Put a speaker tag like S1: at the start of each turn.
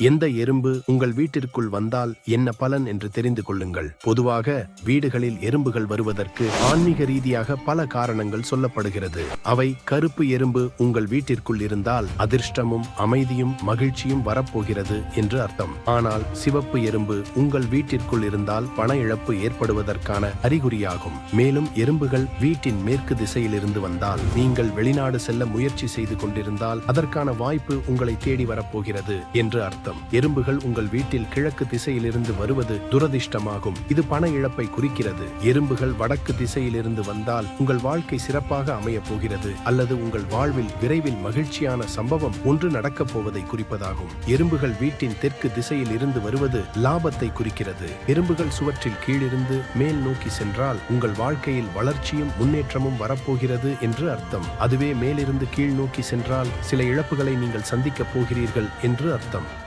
S1: எந்த எறும்பு உங்கள் வீட்டிற்குள் வந்தால் என்ன பலன் என்று தெரிந்து கொள்ளுங்கள். பொதுவாக வீடுகளில் எறும்புகள் வருவதற்கு ஆன்மீக ரீதியாக பல காரணங்கள் சொல்லப்படுகிறது. அவை கருப்பு எறும்பு உங்கள் வீட்டிற்குள் இருந்தால் அதிர்ஷ்டமும் அமைதியும் மகிழ்ச்சியும் வரப்போகிறது என்று அர்த்தம். ஆனால் சிவப்பு எறும்பு உங்கள் வீட்டிற்குள் இருந்தால் பண இழப்பு ஏற்படுவதற்கான அறிகுறியாகும். மேலும் எறும்புகள் வீட்டின் மேற்கு திசையிலிருந்து வந்தால் நீங்கள் வெளிநாடு செல்ல முயற்சி செய்து கொண்டிருந்தால் அதற்கான வாய்ப்பு உங்களை தேடி வரப்போகிறது என்று அர்த்தம். எறும்புகள் உங்கள் வீட்டில் கிழக்கு திசையிலிருந்து வருவது துரதிர்ஷ்டமாகும். இது பண இழப்பை குறிக்கிறது. எறும்புகள் வடக்கு திசையிலிருந்து வந்தால் உங்கள் வாழ்க்கை சிறப்பாக அமையப் போகிறது. அல்லது உங்கள் வாழ்வில் விரைவில் மகிழ்ச்சியான சம்பவம் ஒன்று நடக்கப் போவதை குறிப்பதாகும். எறும்புகள் வீட்டின் தெற்கு திசையில் இருந்து வருவது லாபத்தை குறிக்கிறது. எறும்புகள் சுவற்றில் கீழிருந்து மேல் நோக்கி சென்றால் உங்கள் வாழ்க்கையில் வளர்ச்சியும் முன்னேற்றமும் வரப்போகிறது என்று அர்த்தம். அதுவே மேலிருந்து கீழ் நோக்கி சென்றால் சில இழப்புகளை நீங்கள் சந்திக்கப் போகிறீர்கள் என்று அர்த்தம்.